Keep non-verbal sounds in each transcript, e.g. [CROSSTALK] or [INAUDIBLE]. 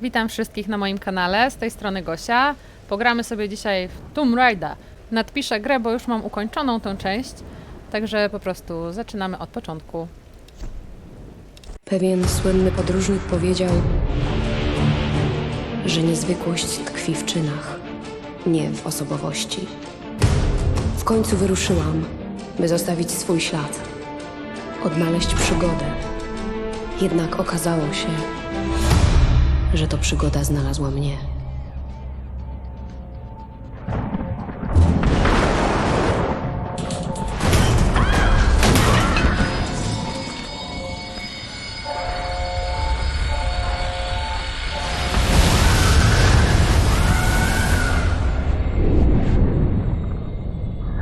Witam wszystkich na moim kanale, z tej strony Gosia. Pogramy sobie dzisiaj w Tomb Raider. Nadpiszę grę, bo już mam ukończoną tę część, także po prostu zaczynamy od początku. Pewien słynny podróżnik powiedział, że niezwykłość tkwi w czynach, nie w osobowości. W końcu wyruszyłam, by zostawić swój ślad, odnaleźć przygodę. Jednak okazało się, że to przygoda znalazła mnie.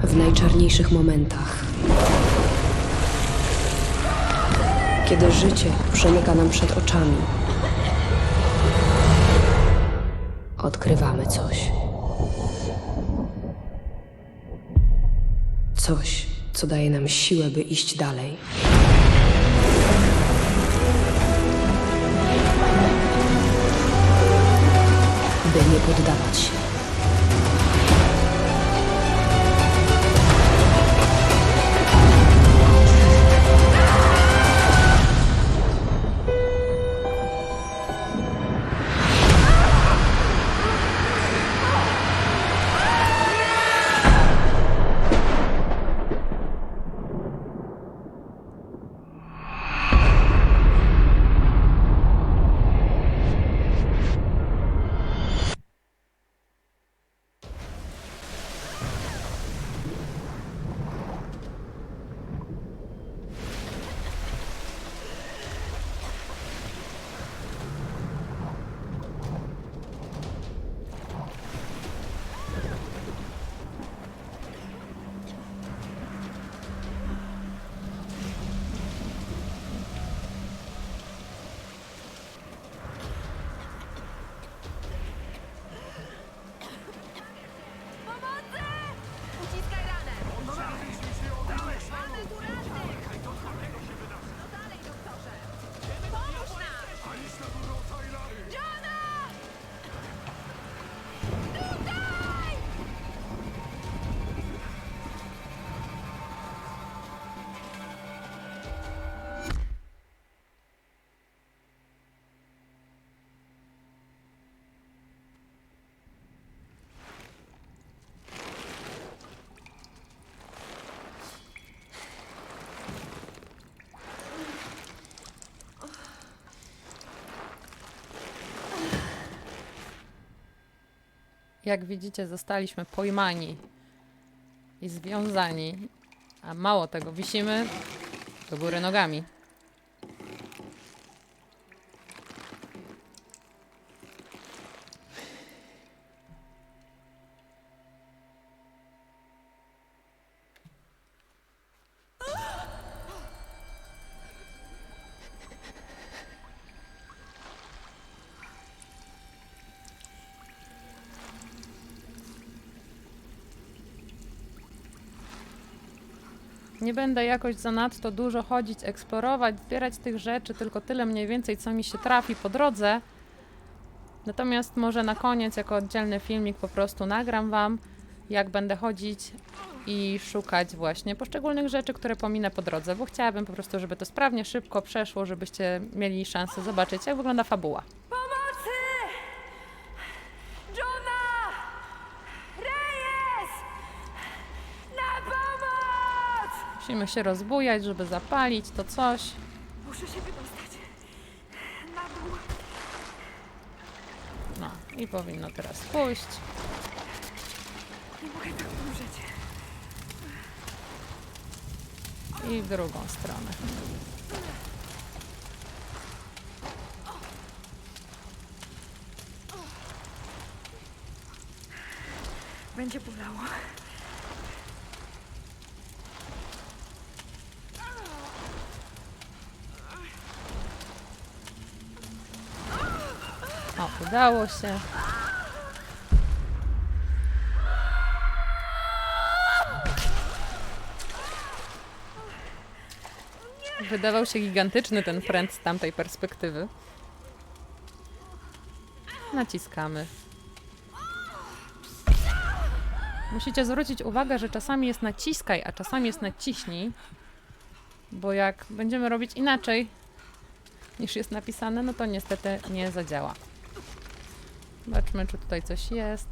w najczarniejszych momentach. Kiedy życie przemyka nam przed oczami, odkrywamy coś. Coś, co daje nam siłę, by iść dalej. By nie poddawać się. Jak widzicie, zostaliśmy pojmani i związani, a mało tego, wisimy do góry nogami. Nie będę jakoś zanadto dużo chodzić, eksplorować, zbierać tych rzeczy, tylko tyle mniej więcej, co mi się trafi po drodze. Natomiast może na koniec, jako oddzielny filmik, po prostu nagram Wam, jak będę chodzić i szukać właśnie poszczególnych rzeczy, które pominę po drodze, bo chciałabym po prostu, żeby to sprawnie, szybko przeszło, żebyście mieli szansę zobaczyć, jak wygląda fabuła. Pomocy! Johna! Reyes! Na pomoc! Musimy się rozbujać, żeby zapalić to coś. Muszę się wydostać. Na dół. No i powinno teraz pójść. Nie mogę tak umrzeć. I w drugą stronę. Będzie bolało. O, udało się. Wydawał się gigantyczny ten pręt z tamtej perspektywy. naciskamy. Musicie zwrócić uwagę, że czasami jest naciskaj, a czasami jest naciśnij, bo jak będziemy robić inaczej niż jest napisane, no to niestety nie zadziała. Zobaczmy, czy tutaj coś jest.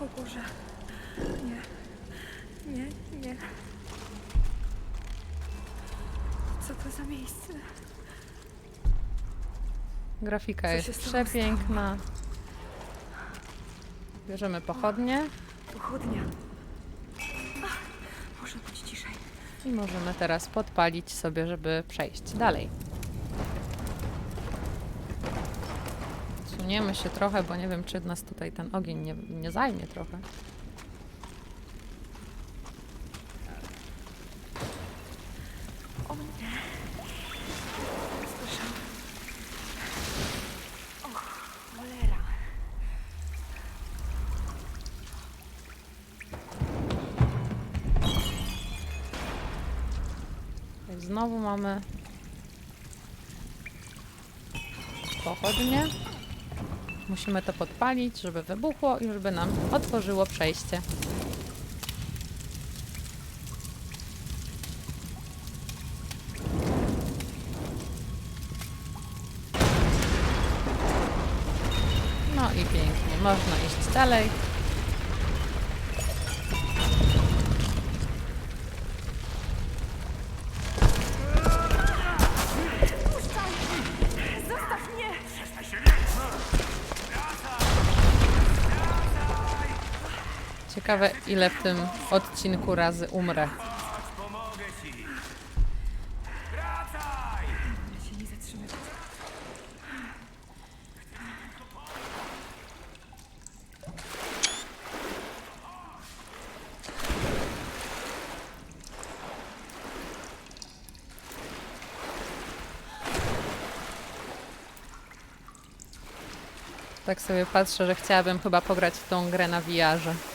O Boże. Nie. Nie, nie. Co to za miejsce? Grafika Co jest z tobą przepiękna. Bierzemy pochodnie Pochodnia. I możemy teraz podpalić sobie, żeby przejść dalej. Suniemy się trochę, bo nie wiem, czy nas tutaj ten ogień nie, nie zajmie trochę. Znowu mamy pochodnie. Musimy to podpalić, żeby wybuchło i żeby nam otworzyło przejście. No i pięknie, można iść dalej. Ciekawe, ile w tym odcinku razy umrę. Tak sobie patrzę, że chciałabym chyba pograć w tą grę na VR-ze.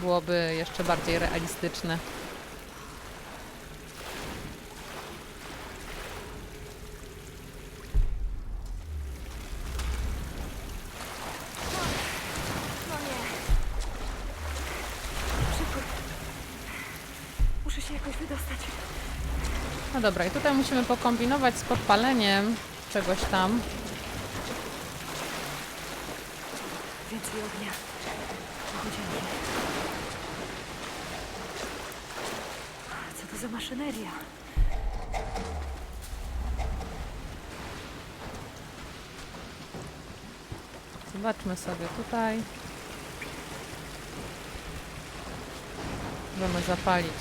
Byłoby jeszcze bardziej realistyczne. No nie. Szybko. Muszę się jakoś wydostać. No dobra, i tutaj musimy pokombinować z podpaleniem czegoś tam. Więcej ognia. Pochodzimy. Co to za maszyneria? Zobaczmy sobie tutaj. Możemy zapalić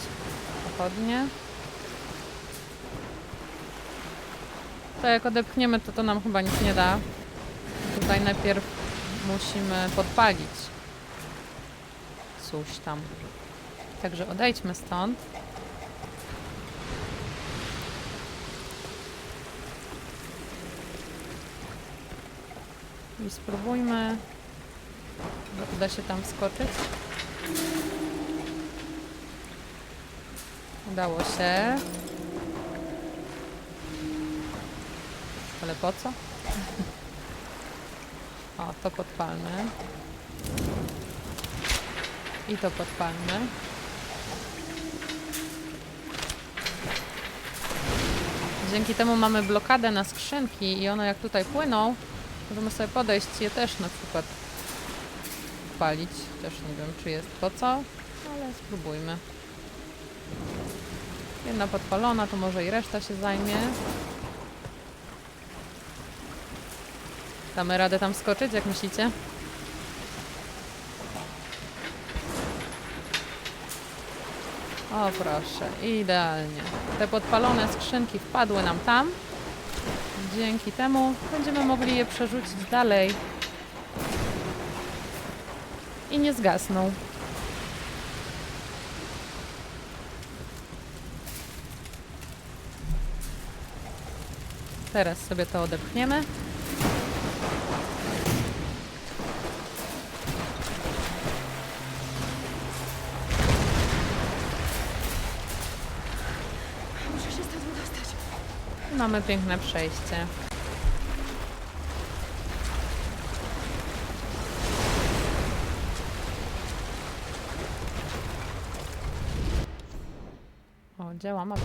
pochodnie. To jak odepchniemy, to to nam chyba nic nie da. Tutaj najpierw musimy podpalić coś tam. Także odejdźmy stąd. I spróbujmy. Uda się tam wskoczyć. Udało się. Ale po co? O, to podpalmy. I to podpalmy. Dzięki temu mamy blokadę na skrzynki i one jak tutaj płyną, możemy sobie podejść je też na przykład palić. Też nie wiem, czy jest po co, ale spróbujmy. Jedna podpalona, to może i reszta się zajmie. Damy radę tam skoczyć, jak myślicie? O proszę, idealnie. Te podpalone skrzynki wpadły nam tam. Dzięki temu będziemy mogli je przerzucić dalej. I nie zgasną. Teraz sobie to odepchniemy. Mamy piękne przejście. O, działa mapa.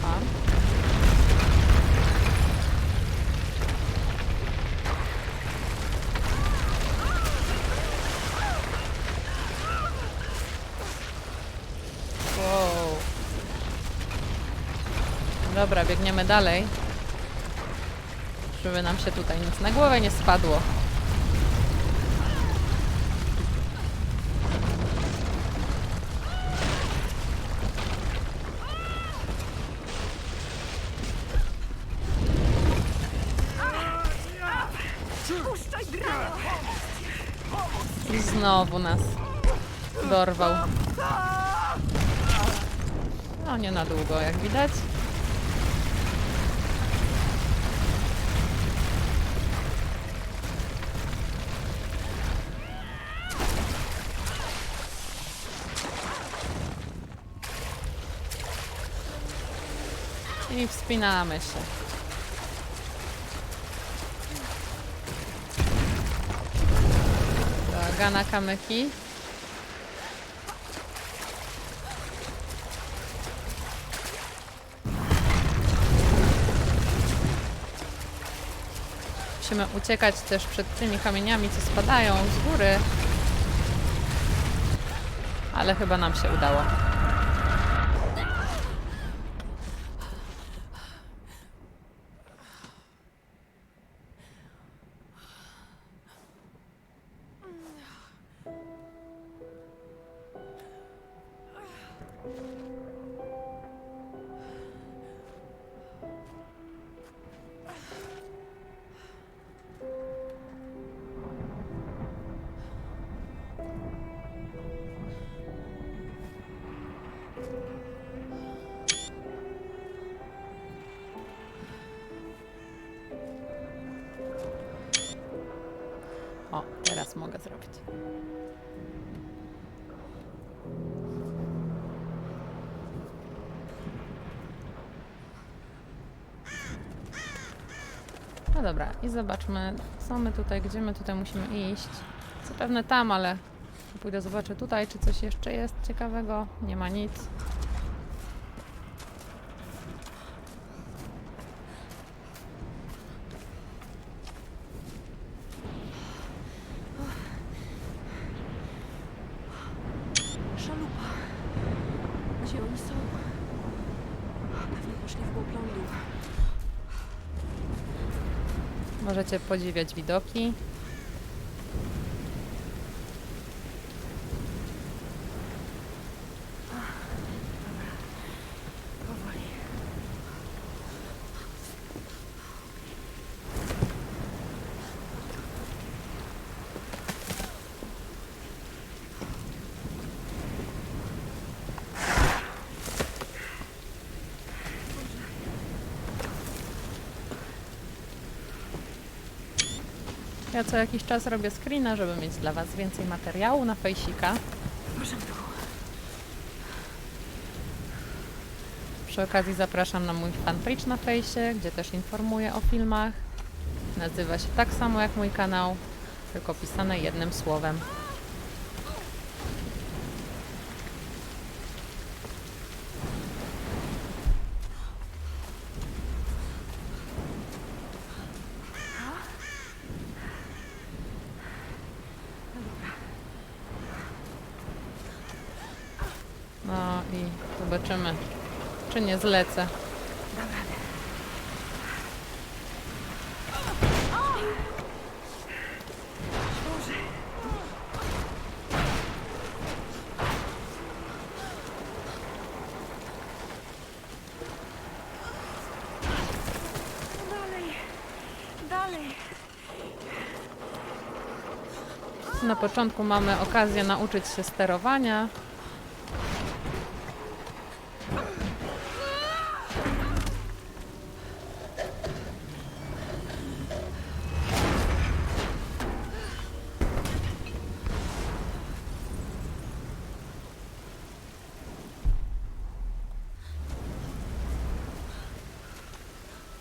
Dobra, biegniemy dalej. Żeby nam się tutaj nic na głowę nie spadło. Znowu nas dorwał. No nie na długo, jak widać. I wspinamy się. Do Agana Kamyki. Musimy uciekać też przed tymi kamieniami, co spadają z góry. Ale chyba nam się udało. Mogę zrobić. No dobra, i zobaczmy, co my tutaj, gdzie my tutaj musimy iść. Zapewne tam, ale pójdę zobaczę tutaj, czy coś jeszcze jest ciekawego. Nie ma nic. Możecie podziwiać widoki. Ja co jakiś czas robię screena, żeby mieć dla Was więcej materiału na fejsika. Przy okazji zapraszam na mój fanpage na fejsie, gdzie też informuję o filmach. Nazywa się tak samo jak mój kanał, tylko pisane jednym słowem. No i zobaczymy, czy nie Na początku mamy okazję nauczyć się sterowania.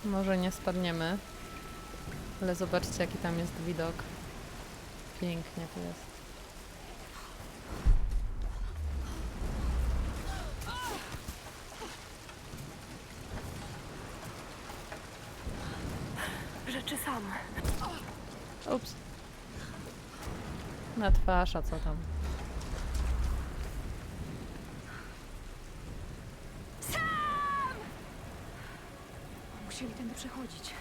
Może nie spadniemy. Ale zobaczcie, jaki tam jest widok. Pięknie tu jest. Rzeczy sam. Ups. Na twarz, a co tam? Przechodzić.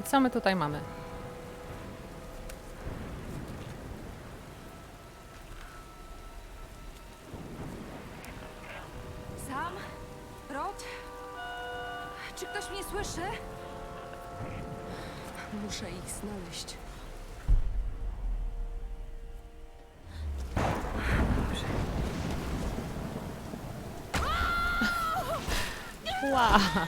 I co my tutaj mamy? Sam? Rod? Czy ktoś mnie słyszy? Muszę ich znaleźć. [LAUGHS]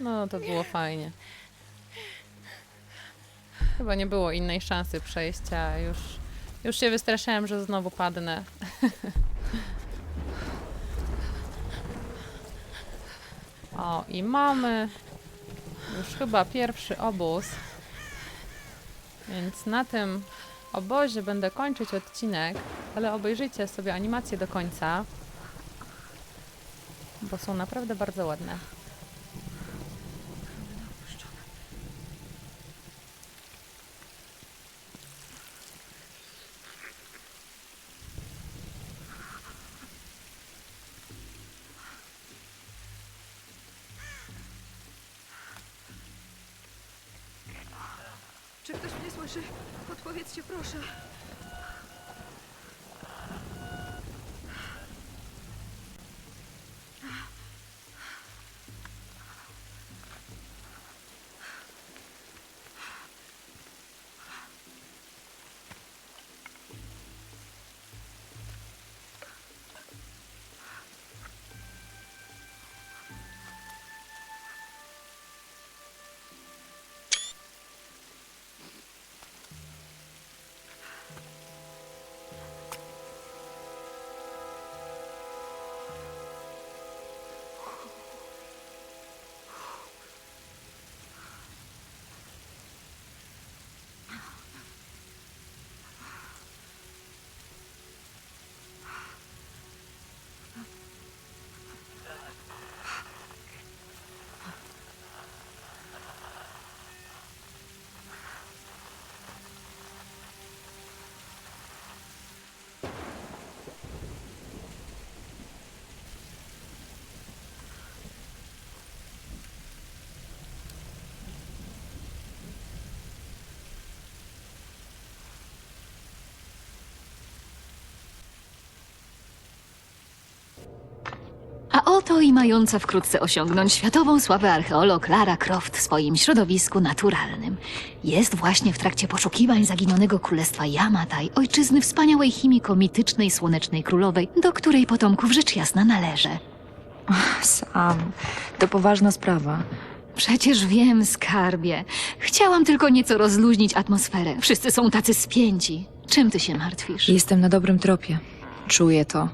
No, to było fajnie. Chyba nie było innej szansy przejścia. Już, już się wystraszyłam, że znowu padnę. [LAUGHS] O, i mamy już chyba pierwszy obóz. Więc na tym obozie będę kończyć odcinek, ale obejrzyjcie sobie animację do końca bo są naprawdę bardzo ładne. Czy ktoś mnie słyszy? Odpowiedzcie proszę. I mająca wkrótce osiągnąć światową sławę archeolog Lara Croft w swoim środowisku naturalnym. Jest właśnie w trakcie poszukiwań zaginionego królestwa Yamatai, ojczyzny wspaniałej chimiko mitycznej słonecznej królowej, do której potomków rzecz jasna należy. Sam, to poważna sprawa. Przecież wiem, skarbie. Chciałam tylko nieco rozluźnić atmosferę. Wszyscy są tacy spięci. Czym ty się martwisz? Jestem na dobrym tropie. Czuję to.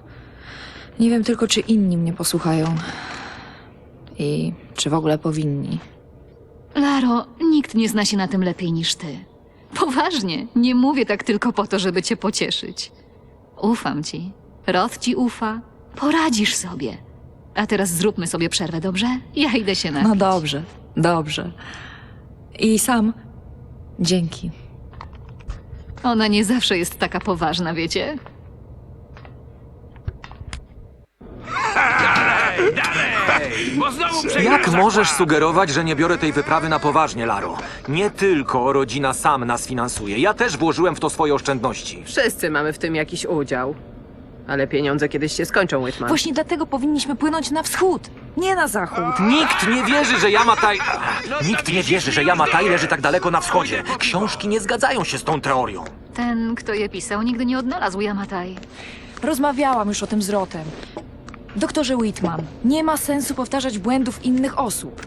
Nie wiem tylko, czy inni mnie posłuchają. I czy w ogóle powinni. Laro, nikt nie zna się na tym lepiej niż ty. Poważnie, nie mówię tak tylko po to, żeby cię pocieszyć. Ufam ci. Rod ci ufa. Poradzisz sobie. A teraz zróbmy sobie przerwę, dobrze? Ja idę się napić. No dobrze, dobrze. I sam. Dzięki. Ona nie zawsze jest taka poważna, wiecie? Bo znowu Jak możesz sugerować, że nie biorę tej wyprawy na poważnie, Laro? Nie tylko rodzina sam nas finansuje. Ja też włożyłem w to swoje oszczędności. Wszyscy mamy w tym jakiś udział. Ale pieniądze kiedyś się skończą, Whitman. Właśnie dlatego powinniśmy płynąć na wschód, nie na zachód. Nikt nie wierzy, że Yamatai... Nikt nie wierzy, że Yamatai leży tak daleko na wschodzie. Książki nie zgadzają się z tą teorią. Ten, kto je pisał, nigdy nie odnalazł Yamatai. Rozmawiałam już o tym z Rotem. Doktorze Whitman, nie ma sensu powtarzać błędów innych osób.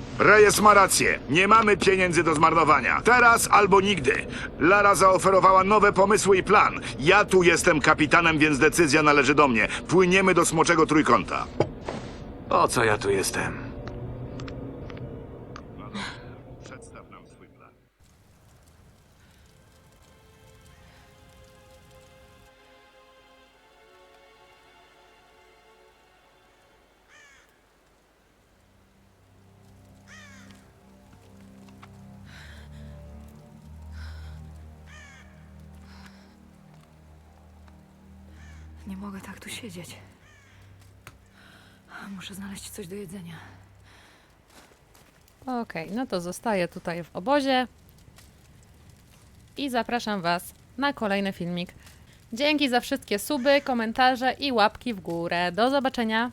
Reyes ma rację. Nie mamy pieniędzy do zmarnowania. Teraz albo nigdy. Lara zaoferowała nowe pomysły i plan. Ja tu jestem kapitanem, więc decyzja należy do mnie. Płyniemy do Smoczego Trójkąta. O co ja tu jestem? Przedstaw nam swój plan. Nie mogę tak tu siedzieć. Muszę znaleźć coś do jedzenia. Okej, no to zostaję tutaj w obozie i zapraszam Was na kolejny filmik. Dzięki za wszystkie suby, komentarze i łapki w górę. Do zobaczenia!